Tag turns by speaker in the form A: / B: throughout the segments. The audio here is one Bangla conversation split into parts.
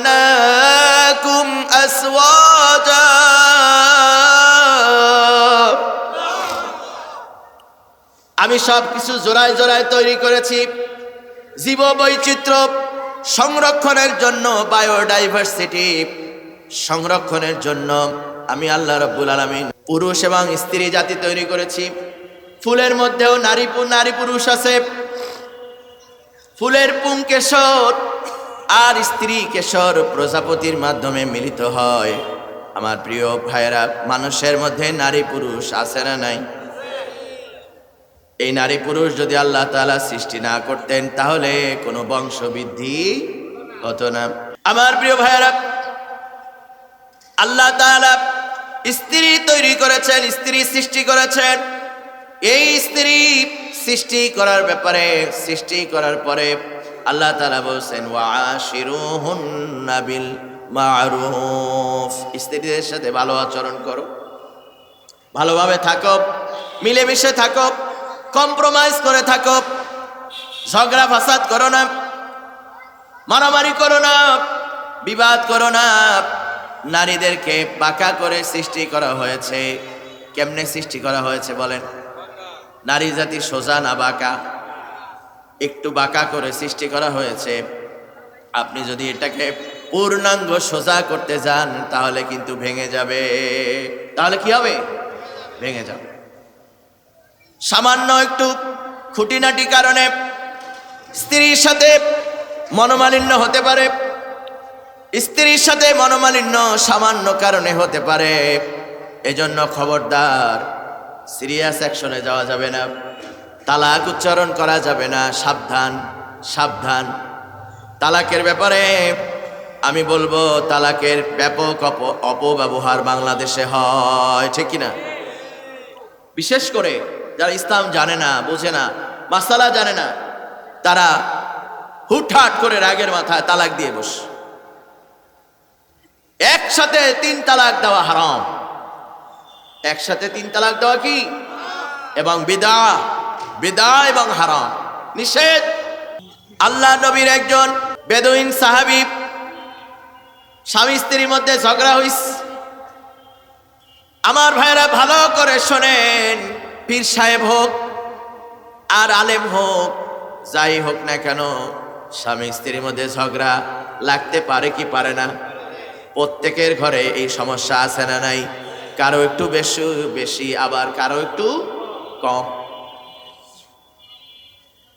A: وخلقناكم أزواجا আমি সব কিছু জোড়ায় জোড়ায় তৈরি করেছি জীব বৈচিত্র্য সংরক্ষণের জন্য বায়োডাইভার্সিটি সংরক্ষণের জন্য আমি আল্লাহ রব্বুল আলমিন পুরুষ এবং স্ত্রী জাতি তৈরি করেছি ফুলের মধ্যেও নারী পু- নারী পুরুষ আছে ফুলের পুং কেশর আর স্ত্রী কেশর প্রজাপতির মাধ্যমে মিলিত হয়। আমার প্রিয় ভাইয়েরা, মানুষের মধ্যে নারী পুরুষ আছে না নাই? এই নারী পুরুষ যদি আল্লাহ তাআলা সৃষ্টি না করতেন, তাহলে কোনো বংশবৃদ্ধি হতো না। আমার প্রিয় ভাইয়েরা, আল্লাহ তাআলা স্ত্রী তৈরি করেছেন, স্ত্রী সৃষ্টি করেছেন। এই স্ত্রী সৃষ্টি করার ব্যাপারে, সৃষ্টি করার পরে আল্লাহ তাআলা বলছেন ওয়াশিরুহুন্না বিল মারুফ। স্ত্রীদের সাথে ভালো আচরণ করো, ভালোভাবে থাকো, মিলেমিশে থাকো কম্প্রোমাইজ করে থাকো, ঝগড়া ফাসাদ করো না, মারামারি করো না, বিবাদ করো না। নারীদেরকে বাঁকা করে সৃষ্টি করা হয়েছে। কেমনে সৃষ্টি করা হয়েছে বলেন? নারী জাতি সোজা না বাঁকা? একটু বাঁকা করে সৃষ্টি করা হয়েছে। আপনি যদি এটাকে পূর্ণাঙ্গ সোজা করতে যান, তাহলে কিন্তু ভেঙে যাবে। তাহলে কি হবে? ভেঙে যাবে। সামান্য একটু খুঁটিনাটি কারণে স্ত্রীর সাথে মনোমালিন্য হতে পারে। স্ত্রীর সাথে মনোমালিন্য সামান্য কারণে হতে পারে। এজন্য খবরদার, সিরিয়াস অ্যাকশনে যাওয়া যাবে না। তালাক উচ্চারণ করা যাবে না। সাবধান সাবধান। তালাকের ব্যাপারে আমি বলব, তালাকের ব্যাপক অপ, অপব্যবহার বাংলাদেশে হয়, ঠিক কিনা? বিশেষ করে যারা ইসলাম জানে না, বোঝে না, মাসালা জানে না, তারা হুটহাট করে রাগের মাথায় তালাক দিয়ে বস। একসাথে তিন তালাক দেওয়া হারাম। একসাথে তিন তালাক দেওয়া কি? এবং বিদা বিদা এবং হারাম। নিষেধ। আল্লাহ নবীর একজন বেদুইন সাহাবি। স্বামী স্ত্রীর মধ্যে ঝগড়া হইস। আমার ভাইরা ভালো করে শোনেন, পীর সাহেব হোক আর আলেম হোক, যাই হোক না কেন, স্বামী স্ত্রীর মধ্যে ঝগড়া লাগতে পারে কি পারে না? প্রত্যেকের ঘরে এই সমস্যা আছে না নাই? কারও একটু বেশি বেশি, আবার কারও একটু কম।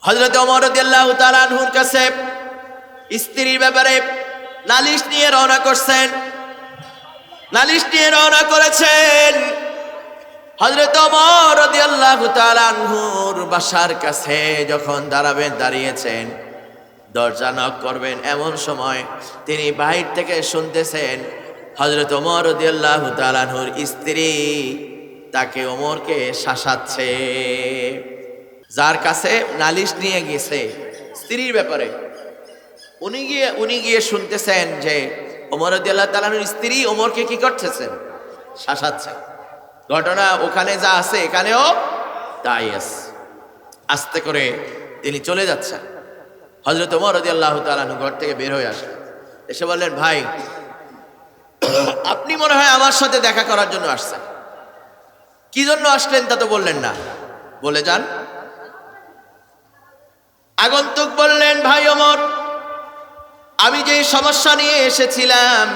A: হজরত অমর দিল্লাহ তালানহুর কাছে স্ত্রীর ব্যাপারে নালিশ নিয়ে রওনা করছেন। নালিশ নিয়ে রওনা করেছেন হজরত অমর আনহুর বাসার কাছে যখন দাঁড়াবেন, দাঁড়িয়েছেন, দরজা নক করবেন, এমন সময় তিনি বাহির থেকে শুনতেছেন হজরত ওমর আনহুর স্ত্রী তাকে ওমরকে শাসাচ্ছে। যার কাছে নালিশ নিয়ে গেছে, স্ত্রীর ব্যাপারে। উনি গিয়ে উনি গিয়ে শুনতেছেন যে ওমর রাদিয়াল্লাহু তাআলা আনহুর স্ত্রী ওমরকে কি করতেছেন? শাসাচ্ছেন ঘটনা ওখানে যা আছে এখানেও তাই আছে। আস্তে করে তিনি চলে যাচ্ছেন। হজরত ওমর আল্লাহ তালানু ঘর থেকে বের হয়ে আসেন এসে বললেন, ভাই, আপনি মনে হয় আমার সাথে দেখা করার জন্য আসছেন। কি জন্য আসলেন তা তো বললেন না। বলে যান আগন্তুক বললেন, ভাই ওমর আমি যে সমস্যা নিয়ে এসেছিলাম,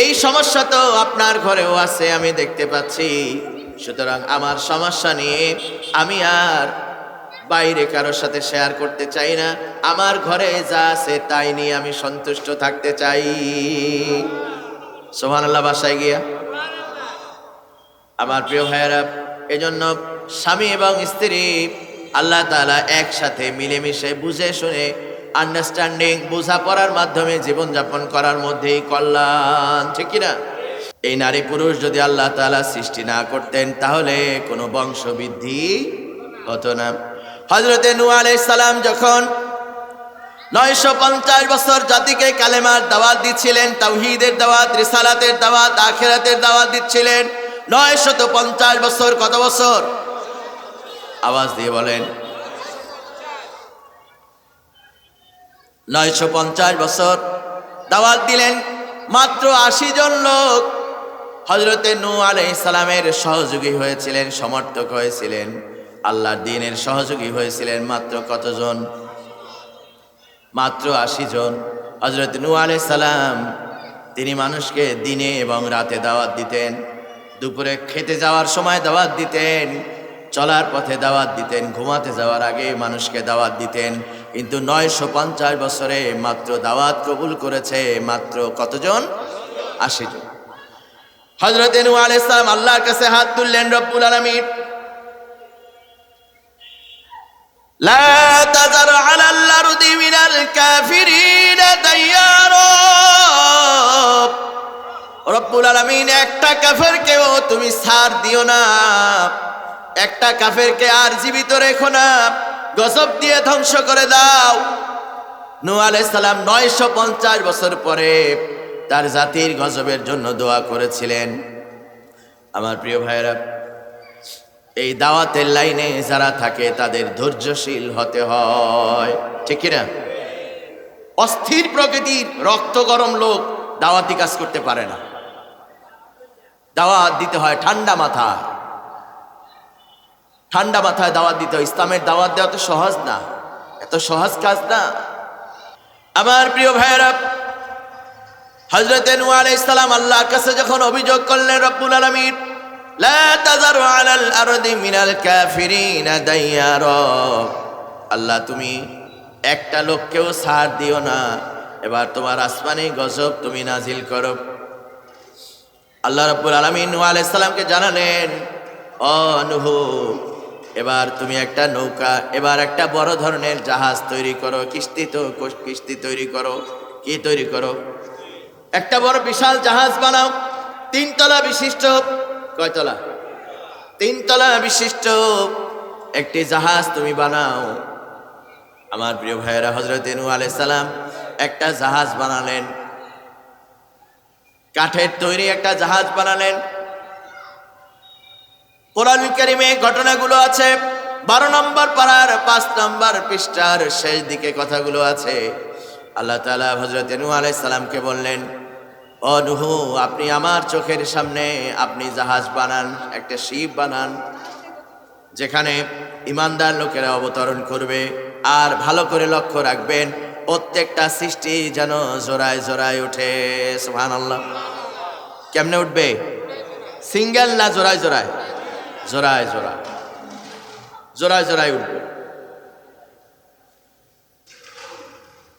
A: এই সমস্যা তো আপনার ঘরেও আছে, আমি দেখতে পাচ্ছি। সুতরাং আমার সমস্যা নিয়ে আমি আর বাইরে কারোর সাথে শেয়ার করতে চাই না। আমার ঘরে যা আছে তাই নিয়ে আমি সন্তুষ্ট থাকতে চাই। সোহান আল্লাহ বাসায় গিয়া। আমার প্রিয় ভাইয়েরা, এজন্য স্বামী এবং স্ত্রী আল্লাহ তাআলা একসাথে মিলেমিশে বুঝে শুনে আন্ডারস্ট্যান্ডিং বোঝাপড়ার মাধ্যমে জীবনযাপন করার মধ্যেই কল্যাণ, ঠিক কিনা? এই নারী পুরুষ যদি আল্লাহ তাআলা সৃষ্টি না করতেন, তাহলে কোনো বংশবৃদ্ধি হতো না। হজরতে নু সালাম যখন নয়শো পঞ্চাশ বছর জাতিকে কালেমার দাওয়াত দিচ্ছিলেন, তাওহীদের দাওয়াত, রিসালাতের দাওয়াত, আখেরাতের দাওয়াত দিচ্ছিলেন, নয়শত পঞ্চাশ বছর কত বছর? আওয়াজ দিয়ে বলেন, নয়শো পঞ্চাশ বছর দাওয়াত দিলেন মাত্র আশি জন লোক। হজরতে নূ আলাইসালামের সহযোগী হয়েছিলেন, সমর্থক হয়েছিলেন, আল্লাহর দিনের সহযোগী হয়েছিলেন মাত্র কতজন? মাত্র আশি জন। হজরত নূ সালাম, তিনি মানুষকে দিনে এবং রাতে দাওয়াত দিতেন, দুপুরে খেতে যাওয়ার সময় দাওয়াত দিতেন চলার পথে দাওয়াত দিতেন ঘুমাতে যাওয়ার আগে মানুষকে দাওয়াত দিতেন কিন্তু নয়শো পঞ্চাশ বছরে মাত্র দাওয়াত কবুল করেছে মাত্র কতজন আশি জন হজরত নূ আলাইসালাম আল্লাহর কাছে হাত তুললেন রব্বুল আলমীর لا تذر على الأرض من الكافرين ديارا রব্বুল আলমিন একটা কাফেরকেও তুমি ছাড় দিও না একটা কাফেরকে আর জীবিত রেখো না, গজব দিয়ে ধ্বংস করে দাও। নূ আলাইসালাম নয়শো পঞ্চাশ বছর পরে তার জাতির গজবের জন্য দোয়া করেছিলেন। আমার প্রিয় ভাইয়েরা, এই দাওয়াতের লাইনে যারা থাকে তাদের ধৈর্যশীল হতে হয়। ঠিক কিনা? অস্থির প্রকৃতির রক্ত গরম লোক দাওয়াতি কাজ করতে পারে না। দাওয়াত দিতে হয় ঠান্ডা মাথায়। ঠান্ডা মাথায় দাওয়াত দিতে হয়। ইসলামের দাওয়াত দেওয়া তো সহজ না। এত সহজ কাজ না। আমার প্রিয় ভাইয়েরা হজরত নু আলাই ইসলাম আল্লাহর কাছে যখন অভিযোগ করলেন, রব্বুল আলমীর আল্লাহ তুমি একটা লোককেও সার দিও না। এবার তোমার আসমানি গজব তুমি নাজিল করো। আল্লাহ রব্বুল আলমী নু আলাইসালামকে জানালেন অনুভূ এবার তুমি একটা নৌকা, এবার একটা বড় ধরনের জাহাজ তৈরি করো, কিস্তি তো কিস্তি তৈরি করো। কি তৈরি করো? একটা বড় বিশাল জাহাজ বানাও। তিনতলা বিশিষ্ট কয়তলা? তিনতলা বিশিষ্ট একটি জাহাজ তুমি বানাও। আমার প্রিয় ভাইয়েরা হজরত নু সালাম একটা জাহাজ বানালেন। কাঠের তৈরি একটা জাহাজ বানালেন। কোরআন কারিমে ঘটনাগুলো আছে। বারো নম্বর পাড়ার, পাঁচ নম্বর পৃষ্ঠার শেষ দিকে কথাগুলো আছে। আল্লাহ তালা হজরত নু সালামকে বললেন, ও নুহু, আপনি আমার চোখের সামনে আপনি জাহাজ বানান, একটা শিপ বানান, যেখানে ইমানদার লোকেরা অবতরণ করবে আর ভালো করে লক্ষ্য রাখবেন, প্রত্যেকটা সৃষ্টি যেন জোড়ায় জোড়ায় উঠে সুহান আল্লাহ কেমনে উঠবে? সিঙ্গেল না জোড়ায় জোড়ায়? জোড়ায় জোড়া জোড়ায় জোড়ায় উঠবে।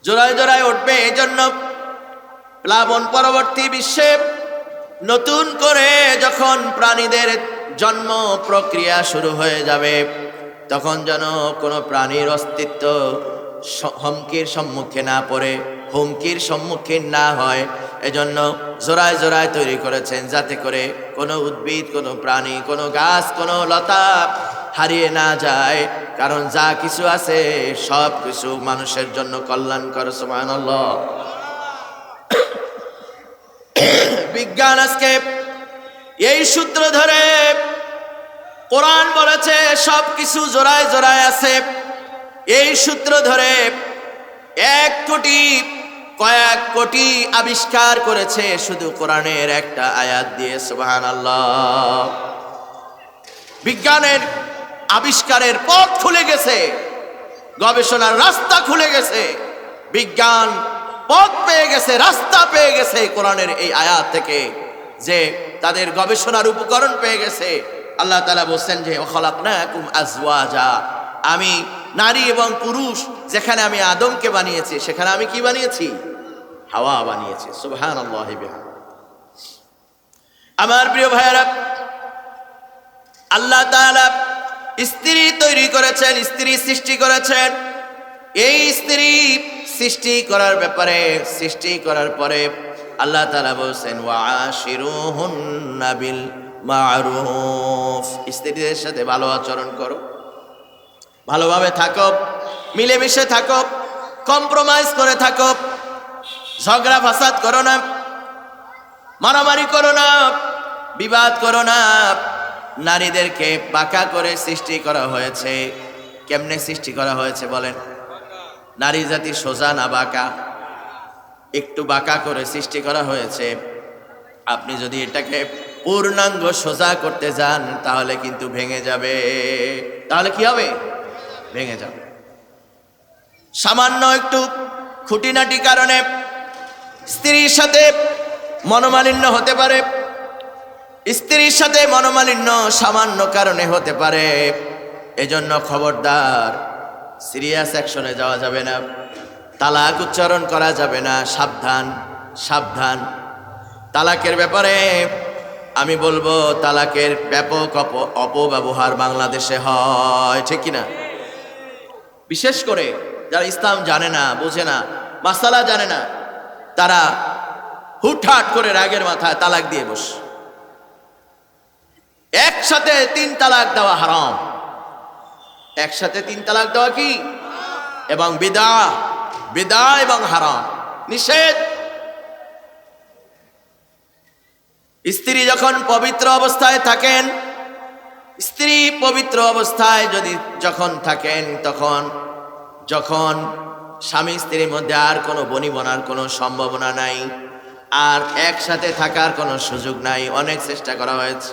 A: জোড়ায় জোড়ায় উঠবে এই জন্য প্লাবন পরবর্তী বিশ্বে নতুন করে যখন প্রাণীদের জন্ম প্রক্রিয়া শুরু হয়ে যাবে, তখন যেন কোনো প্রাণীর অস্তিত্ব হুমকির সম্মুখে না পড়ে। হুমকির সম্মুখীন না হয়। এজন্য জোড়ায় জোড়ায় তৈরি করেছেন যাতে করে কোনো উদ্ভিদ, কোনো প্রাণী, কোনো গাছ, কোনো লতা হারিয়ে না যায়। কারণ যা কিছু আছে সব কিছু মানুষের জন্য কল্যাণকর সমান বিজ্ঞান আজকে এই সূত্র ধরে কোরআন বলেছে, সব কিছু জোড়ায় জোড়ায় আছে। এই সূত্র ধরে এক কোটি কয়েক কোটি আবিষ্কার করেছে শুধু কোরআনের একটা আয়াত দিয়ে সুবাহান আল্লাহ বিজ্ঞানের আবিষ্কারের পথ খুলে গেছে, গবেষণার রাস্তা খুলে গেছে, বিজ্ঞান পথ পেয়ে গেছে, রাস্তা পেয়ে গেছে কোরআনের এই আয়াত থেকে যে তাদের গবেষণার উপকরণ পেয়ে গেছে। আল্লাহ তালা বলছেন যে খলাকুম আজওয়াজা। আমি নারী এবং পুরুষ, যেখানে আমি আদমকে বানিয়েছি, সেখানে আমি কি বানিয়েছি? হাওয়া বানিয়েছি। সুবহান আমার প্রিয় ভাইয়েরা, আল্লাহ তাআলা স্ত্রী তৈরি করেছেন, স্ত্রী সৃষ্টি করেছেন। এই স্ত্রী সৃষ্টি করার ব্যাপারে, সৃষ্টি করার পরে আল্লাহ তালা বলছেন ওয়াশিরুহুন্নাবিল স্ত্রীদের সাথে ভালো আচরণ করো। ভালোভাবে থাকো, মিলেমিশে থাকো, কম্প্রোমাইজ করে থাকো। ঝগড়া ফাসাদ করো না, মারামারি করো না, বিবাদ করো না। নারীদেরকে বাঁকা করে সৃষ্টি করা হয়েছে। কেমনে সৃষ্টি করা হয়েছে বলেন? নারী জাতি সোজা না বাঁকা? একটু বাঁকা করে সৃষ্টি করা হয়েছে। আপনি যদি এটাকে পূর্ণাঙ্গ সোজা করতে যান, তাহলে কিন্তু ভেঙে যাবে। তাহলে কি হবে? ভেঙে যাবে। সামান্য একটু খুঁটিনাটি কারণে স্ত্রীর সাথে মনোমালিন্য হতে পারে, স্ত্রীর সাথে মনোমালিন্য সামান্য কারণে হতে পারে। এজন্য খবরদার সিরিয়াস অ্যাকশনে যাওয়া যাবে না, তালাক উচ্চারণ করা যাবে না, সাবধান সাবধান। তালাকের ব্যাপারে আমি বলব, তালাকের ব্যাপক অপ, অপব্যবহার বাংলাদেশে হয়, ঠিক কিনা? বিশেষ করে যারা ইসলাম জানে না, বোঝে না, মাসালা জানে না তারা হুটহাট করে রাগের মাথায় তালাক দিয়ে বস। একসাথে তিন তালাক দেওয়া হারাম। একসাথে তিন তালাক দেওয়া কি? এবং বিদা বিদা এবং হারাম। নিষেধ। স্ত্রী যখন পবিত্র অবস্থায় থাকেন, স্ত্রী পবিত্র অবস্থায় যদি যখন থাকেন, তখন, যখন স্বামী স্ত্রীর মধ্যে আর কোনো বনিবনার কোনো সম্ভাবনা নাই আর একসাথে থাকার কোনো সুযোগ নাই অনেক চেষ্টা করা হয়েছে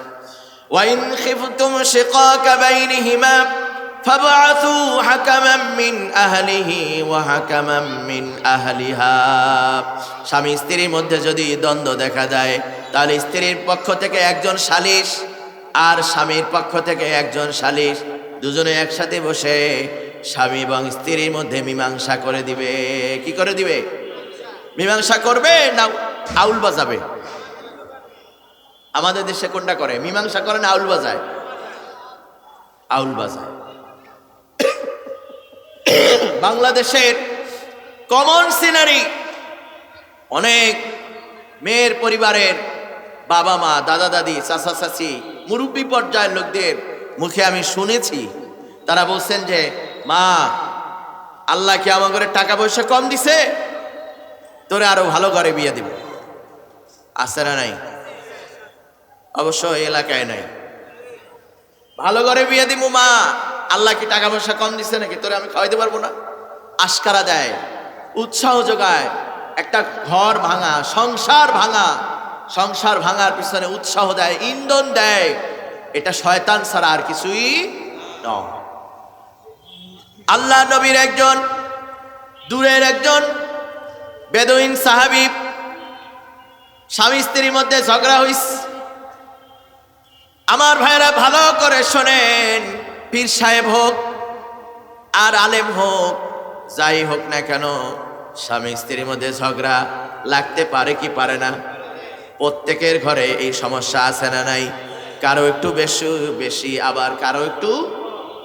A: ওয়াইন খিফতুম শিকাকা বাইনিহিমা فابعثوا حكما من أهله وحكما من أهلها স্বামী স্ত্রীর মধ্যে যদি দ্বন্দ্ব দেখা যায় তাহলে স্ত্রীর পক্ষ থেকে একজন সালিশ আর স্বামীর পক্ষ থেকে একজন সালিশ দুজনে একসাথে বসে স্বামী এবং স্ত্রীর মধ্যে মীমাংসা করে দিবে। কি করে দিবে? মীমাংসা করবে না আউল বাজাবে? আমাদের দেশে কোনটা করে? মীমাংসা করে না আউল বাজায়? আউল বাজায়। বাংলাদেশের কমন সিনারি অনেক মেয়ের পরিবারের বাবা মা, দাদা দাদি, চাচা চাচি, মুরব্বী পর্যায়ের লোকদের মুখে আমি শুনেছি। তারা বলছেন যে মা, আল্লাহ কি আমার ঘরে টাকা পয়সা কম দিছে? তোরে আরও ভালো ঘরে বিয়ে দিব। আছে না নাই? অবশ্য এলাকায় নাই। ভালো ঘরে বিয়ে দিব মা, আল্লাহ কি টাকা পয়সা কম দিছে নাকি? তোরে আমি খাওয়াইতে পারব না। আশকারা দেয়, উৎসাহ যোগায়, একটা ঘর ভাঙা, সংসার ভাঙা, সংসার ভাঙার পিছনে উৎসাহ দেয়, ইন্ধন দেয়। এটা শয়তান ছাড়া আর কিছুই নয়। আল্লাহ নবীর একজন, দূরের একজন বেদুইন সাহাবি। স্বামী স্ত্রীর মধ্যে ঝগড়া হইস। আমার ভাইরা ভালো করে শোনেন, পীর সাহেব হোক আর আলেম হোক, যাই হোক না কেন, স্বামী স্ত্রীর মধ্যে ঝগড়া লাগতে পারে কি পারে না? প্রত্যেকের ঘরে এই সমস্যা আছে না নাই? কারও একটু বেশি বেশি, আবার কারও একটু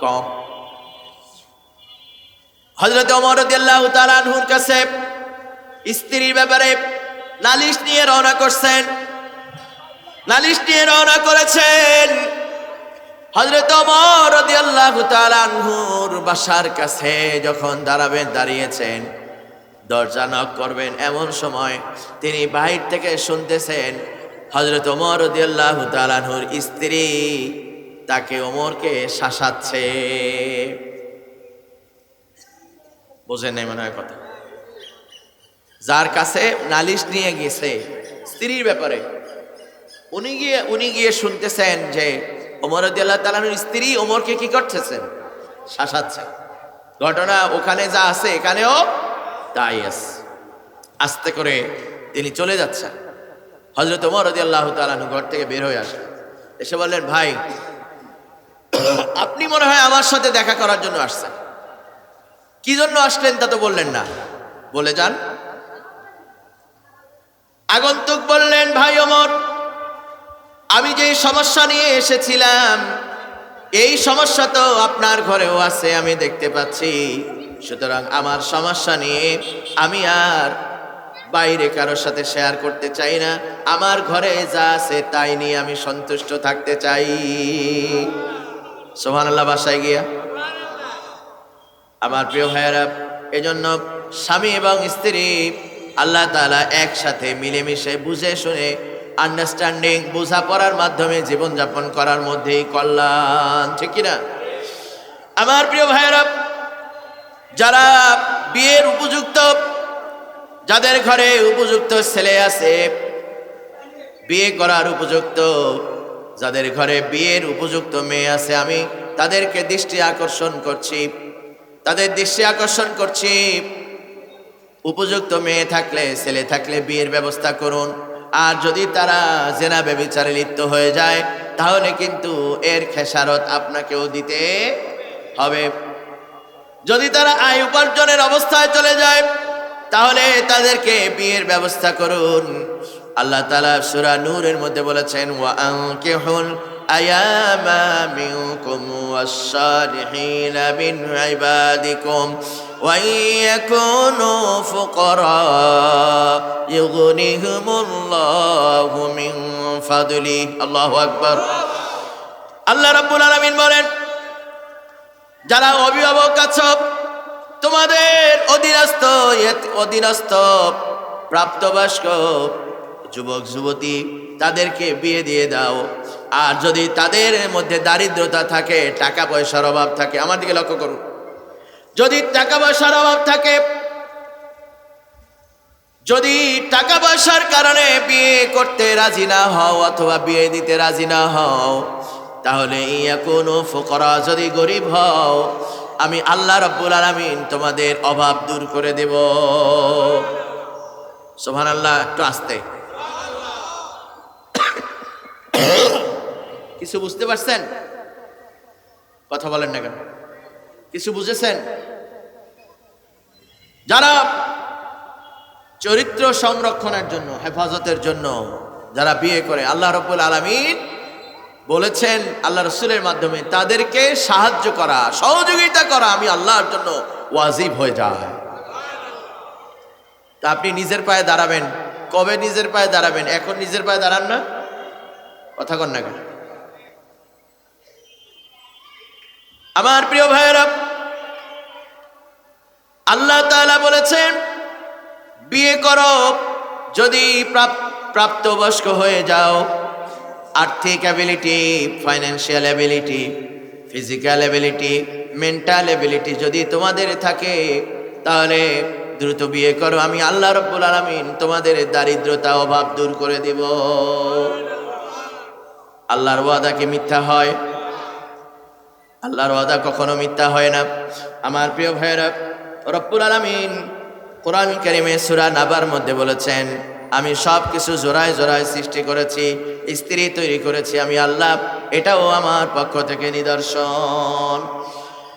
A: কম। হজরত অমর তালানহুর কাছে স্ত্রীর ব্যাপারে নালিশ নিয়ে রওনা করছেন। নালিশ নিয়ে রওনা করেছেন হজরত অমর রাদিয়াল্লাহু তাআলা আনহুর বাসার কাছে যখন দাঁড়াবেন দাঁড়িয়েছেন, দরজা নক করবেন। এমন সময় তিনি বাহির থেকে শুনতেছেন হজরত ওমর রাদিয়াল্লাহু তাআলা আনহুর স্ত্রী তাকে ওমরকে শাসাচ্ছে। বোঝেন নাই মনে হয় কথা। যার কাছে নালিশ নিয়ে গেছে, স্ত্রীর ব্যাপারে, উনি গিয়ে উনি গিয়ে শুনতেছেন যে ওমর আল্লাহ তালানুর স্ত্রী ওমরকে কি করতেছেন? শাসাচ্ছেন ঘটনা ওখানে যা আছে এখানেও তাই আছে। আস্তে করে তিনি চলে যাচ্ছেন। হজরত ওমর আল্লাহ তালানু ঘর থেকে বের হয়ে আসেন এসে বললেন, ভাই, আপনি মনে হয় আমার সাথে দেখা করার জন্য আসছেন। কি জন্য আসলেন তা তো বললেন না। বলে যান। আগন্তুক বললেন, ভাই ওমর আমি যে সমস্যা নিয়ে এসেছিলাম, এই সমস্যা তো আপনার ঘরেও আছে, আমি দেখতে পাচ্ছি। সুতরাং আমার সমস্যা নিয়ে আমি আর বাইরে কারোর সাথে শেয়ার করতে চাই না। আমার ঘরে যা আছে তাই নিয়ে আমি সন্তুষ্ট থাকতে চাই। সোহান আল্লাহ বাসায় গিয়া আমার প্রিয় ভাইয়েরা, এজন্য স্বামী এবং স্ত্রী আল্লাহ তাআলা একসাথে মিলেমিশে বুঝে শুনে আন্ডারস্ট্যান্ডিং বোঝাপড়ার মাধ্যমে জীবনযাপন করার মধ্যেই কল্যাণ, ঠিক কিনা? আমার প্রিয় ভাইয়েরা, যারা বিয়ের উপযুক্ত, যাদের ঘরে উপযুক্ত ছেলে আছে, বিয়ে করার উপযুক্ত, যাদের ঘরে বিয়ের উপযুক্ত মেয়ে আছে, আমি তাদেরকে দৃষ্টি আকর্ষণ করছি। তাদের দৃষ্টি আকর্ষণ করছি। উপযুক্ত মেয়ে থাকলে, ছেলে থাকলে বিয়ের ব্যবস্থা করুন। আর যদি তারা জেনা ব্যবিচারে লিপ্ত হয়ে যায়, তাহলে কিন্তু এর খেসারত আপনাকেও দিতে হবে। যদি তারা আয় উপার্জনের অবস্থায় চলে যায়, তাহলে তাদেরকে বিয়ের ব্যবস্থা করুন। আল্লাহ তালা সুরা নূরের মধ্যে বলেছেন, ওয়া আনকিহুল আয়ামা মিনকুম ওয়াস-সালিহিনা মিন ইবাদিকুম ওয়া ইয়াকুনু ফুকারা ইউগনিহুমুল্লাহু মিন ফাদলি। আল্লাহু আকবার। আল্লাহ রাব্বুল আলামিন বলেন, যারা অভিভাবক আছো, তোমাদের অধীনস্থ অধীনস্থ প্রাপ্তবয়স্ক যুবক, যুবতী, তাদেরকে বিয়ে দিয়ে দাও। আর যদি তাদের মধ্যে দারিদ্রতা থাকে, টাকা পয়সার অভাব থাকে, আমার দিকে লক্ষ্য করুন। যদি টাকা পয়সার অভাব থাকে, যদি টাকা পয়সার কারণে বিয়ে করতে রাজি না হও অথবা বিয়ে দিতে রাজি না হও, তাহলে ইয়া কোনো ফকরা, যদি গরিব হও, আমি আল্লাহ রব্বুল আলমিন তোমাদের অভাব দূর করে দেব। সোহান আল্লাহ একটু আসতে। কিছু বুঝতে পারছেন? কথা বলেন না কেন? কিছু বুঝেছেন? যারা চরিত্র সংরক্ষণের জন্য, হেফাজতের জন্য যারা বিয়ে করে, আল্লাহ রব্বুল আলমিন বলেছেন, আল্লাহ রসুলের মাধ্যমে তাদেরকে সাহায্য করা, সহযোগিতা করা আমি আল্লাহর জন্য ওয়াজিব হয়ে যায়। তা আপনি নিজের পায়ে দাঁড়াবেন। কবে নিজের পায়ে দাঁড়াবেন? এখন নিজের পায়ে দাঁড়ান না? কথা কন না কেন? আমার প্রিয় ভাইয়েরা, আল্লাহ তাআলা বলেছেন, বিয়ে করো যদি প্রাপ- প্রাপ্তবয়স্ক হয়ে যাও। আর্থিক ability financial ability physical ability mental ability যদি তোমাদের থাকে, তাহলে দ্রুত বিয়ে করো। আমি আল্লাহ রব্বুল আলমিন তোমাদের দারিদ্রতা অভাব দূর করে দেব। আল্লাহর ওয়াদা কি মিথ্যা হয়? আল্লাহর ওয়াদা কখনো মিথ্যা হয় না। আমার প্রিয় ভাইয়েরা, রব্বুল আলমিন কোরআন কারিমে সুরা নাবার মধ্যে বলেছেন, আমি সব কিছু জোড়ায় জোড়ায় সৃষ্টি করেছি, স্ত্রী তৈরি করেছি, আমি আল্লাহ এটাও আমার পক্ষ থেকে নিদর্শন।